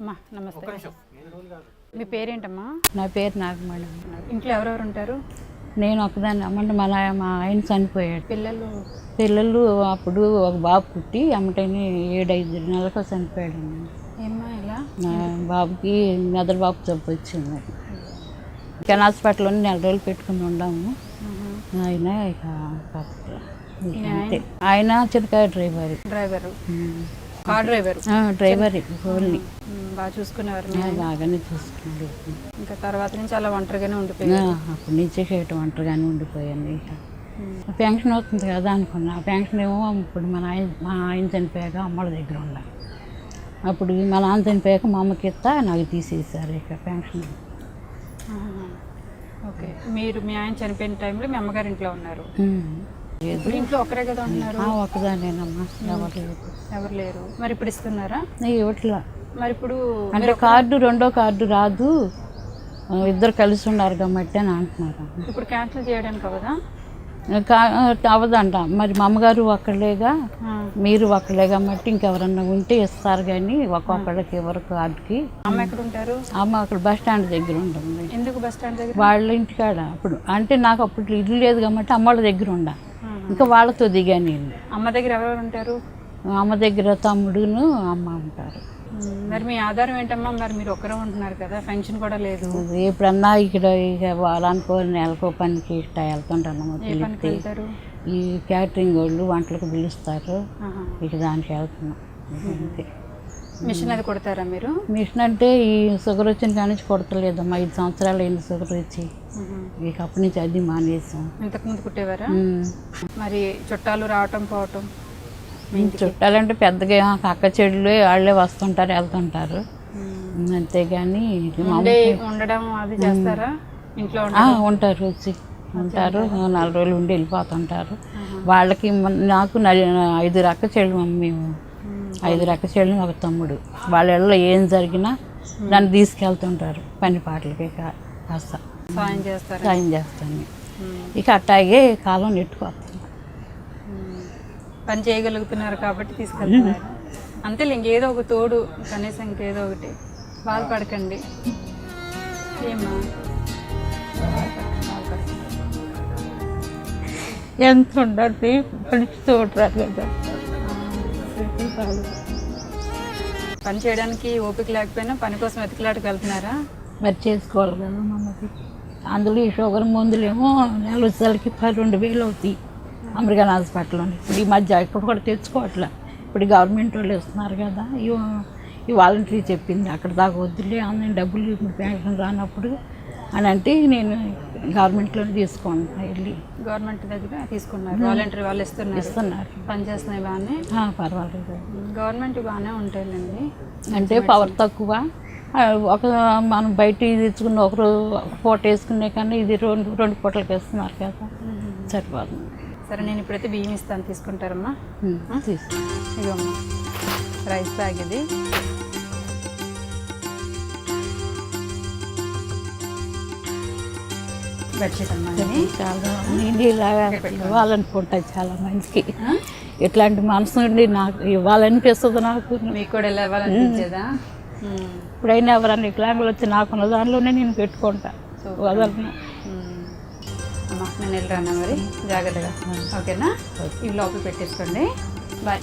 అమ్మా నమస్తే. మీ పేరేంటమ్మా? నా పేరు నాగమణి. ఇంట్లో ఎవరెవరు ఉంటారు? నేను ఒకదాన్ని అమ్మంటే మా నాయ- మా ఆయన చనిపోయాడు. పిల్లలు? పిల్లలు అప్పుడు ఒక బాబు పుట్టి అమ్మటని ఏడైదు నెలలకు చనిపోయాడు ఏమ్మా ఇలా? నా బాబుకి మెదడు బాబు జబ్బు వచ్చింది. కెన్ హాస్పిటల్లో నెల రోజులు పెట్టుకుని ఉన్నాము ఆయన ఇక. ఆయన? చిరకాయ driver. Driver. Car driver. Driver um, బాగా చూసుకునేవారు బాగానే చూసుకున్నాడు. ఇంకా తర్వాత నుంచి అలా ఒంటరిగానే ఉండిపోయారు. ఆ, అప్పటి నుంచే చేయటం ఒంటరిగానే ఉండిపోయాను ఇక. పెన్షన్ అవుతుంది కదా అనుకున్నా. ఆ పెన్షన్ ఏమో ఇప్పుడు మా ఆయన మా ఆయన చనిపోయాక అమ్మల దగ్గర ఉండాలి అప్పుడు మా నాన్న చనిపోయాక మా అమ్మకి ఇస్తా నాకు తీసేసారు ఇక పెన్షన్. ఓకే. మీరు మీ ఆయన చనిపోయిన టైంలో మీ అమ్మగారి ఇంట్లో ఉన్నారు. లేదు. ఇంట్లో ఒక్కరే కదా ఉంటున్నారు ఆ, ఒక్కదానేనమ్మా ఎవరు లేదు ఎవరు లేరు. మరి ఇప్పుడు ఇస్తున్నారా? ఇవ్వట్లా. మరి ఇప్పుడు అంటే కార్డు రెండో కార్డు రాదు. ఇద్దరు కలిసి ఉన్నారు కాబట్టి అని అంటున్నారు. ఇప్పుడు క్యాన్సిల్ చేయడానికి అవదా అవ్వదంట. మరి మా అమ్మగారు ఒక్కళ్ళేగా. మీరు ఒక్కళ్ళే కాబట్టి ఇంకెవరన్నా ఉంటే ఇస్తారు కానీ ఒక్కొక్కళ్ళకి ఎవరు కార్డుకి. అమ్మ ఎక్కడ ఉంటారు అమ్మ అక్కడ బస్ స్టాండ్ దగ్గర ఉంటుంది. ఎందుకు బస్ స్టాండ్ దగ్గర? వాళ్ళ ఇంటికాడ. అప్పుడు అంటే నాకు అప్పుడు ఇల్లు లేదు కాబట్టి అమ్మ వాళ్ళ దగ్గర ఉండ. ఇంకా వాళ్ళతో దిగా నేను. అమ్మ దగ్గర ఎవరెవరు ఉంటారు? అమ్మ దగ్గర తమ్ముడును అమ్మ ఉంటారు. మరి మీ ఆధారం ఏంటమ్మా? మరి మీరు ఒక్కరే ఉంటున్నారు కదా పెన్షన్ కూడా లేదు. ఎప్పుడన్నా ఇక్కడ ఇక వారానికో నెలకో పనికి ఇట్ట వెళ్తుంటాను వెళ్తారు? ఈ క్యాటరింగ్ వాళ్ళు వంటలకు పిలుస్తారు. ఇక దానికి వెళ్తున్నాం. అంతే. మిషన్ అది కొడతారా మీరు? మిషన్ అంటే ఈ షుగర్ వచ్చిన కాడి నుంచి కొడతలేదమ్మా. ఐదు సంవత్సరాలు అయింది షుగర్ వచ్చి. ఇక అప్పటి నుంచి అది మానేసాం. ఇంతకుముందు కుట్టేవారా. మరి చుట్టాలు రావటం పోవటం చుట్టాలంటే పెద్దగా అక్క చెడులు వాళ్ళే వస్తుంటారు వెళ్తుంటారు. అంతేగాని ఉండడం అది చేస్తారా? ఇంట్లో ఉంటారు వచ్చి. ఉంటారు. నాలుగు రోజులు ఉండి వెళ్ళిపోతుంటారు. వాళ్ళకి నాకు ఐదు రక్క చెల్లు మేము. ఐదు రక్క చెల్లు ఒక తమ్ముడు. వాళ్ళ ఇళ్ళలో ఏం జరిగినా నన్ను తీసుకెళ్తుంటారు పని పాటలకి కాస్త. సాయం చేస్తారా? సాయం చేస్తాను. ఇక అట్టాగే కాలం నెట్టుకొస్తాను. పని చేయగలుగుతున్నారు కాబట్టి తీసుకెళ్తున్నారు. అంతే ఇంకేదో ఒక తోడు కనీసం ఇంకేదో ఒకటి. బాధపడకండి. ఏమా. ఎంత ఉండాలి? మనిషి చూడరాదు కదా పని చేయడానికి ఓపిక లేకపోయినా పని కోసం వెతికిలాటకు వెళ్తున్నారా? మరి చేసుకోవాలి కదా మనకి అందులో ఈ షుగర్ మందులేమో నెల వచ్చేసరికి పది రెండు వేలు అవుతాయి అమెరికన్ హాస్పిటల్లో. ఇప్పుడు ఈ మధ్య ఇక్కడ కూడా తెచ్చుకోవట్లే. ఇప్పుడు గవర్నమెంట్ వాళ్ళు ఇస్తున్నారు కదా. ఈ ఈ వాలంటరీ చెప్పింది. అక్కడ దాకా వద్దులే అన్నీ డబ్బులు ఇప్పుడు పెన్షన్ రానప్పుడు అని అంటే నేను గవర్నమెంట్లోనే తీసుకుంటున్నా వెళ్ళి. గవర్నమెంట్ దగ్గర తీసుకున్నారు. వాలంటరీ వాళ్ళు ఇస్తున్నారు. ఇస్తున్నారు. పని చేస్తున్నాయి బాగానే పర్వాలేదు. గవర్నమెంట్ బాగానే ఉంటాయండి అంటే పవర్ తక్కువ. ఒక మనం బయట తెచ్చుకున్న ఒక రోజు ఒక పూట వేసుకునే కన్నా ఇది రెండు రెండు పూటలకు వేస్తున్నారు కదా. సరిపోతుంది సరే నేను ఇప్పుడైతే బియ్యం ఇస్తాను. తీసుకుంటారమ్మా. ఇదమ్మా రైస్ బ్యాగ్ ఇది. ఇది చాలా నేను ఇలాగా ఇవ్వాలనుకుంటా చాలా మందికి. ఇట్లాంటి మనసు నుండి నాకు ఇవ్వాలనిపిస్తుంది నాకు. మీకు కూడా ఇవ్వాలనిపించేదా? ఉమ్. ఇప్పుడైనా ఎవరన్నా వికలాంగులు వచ్చి నాకున్న దానిలోనే నేను పెట్టుకుంటా. వదలను. నేను వెళ్ళరానా మరి? జాగ్రత్తగా. ఓకేనా? ఇవి లోపల పెట్టేసుకోండి. బాయ్.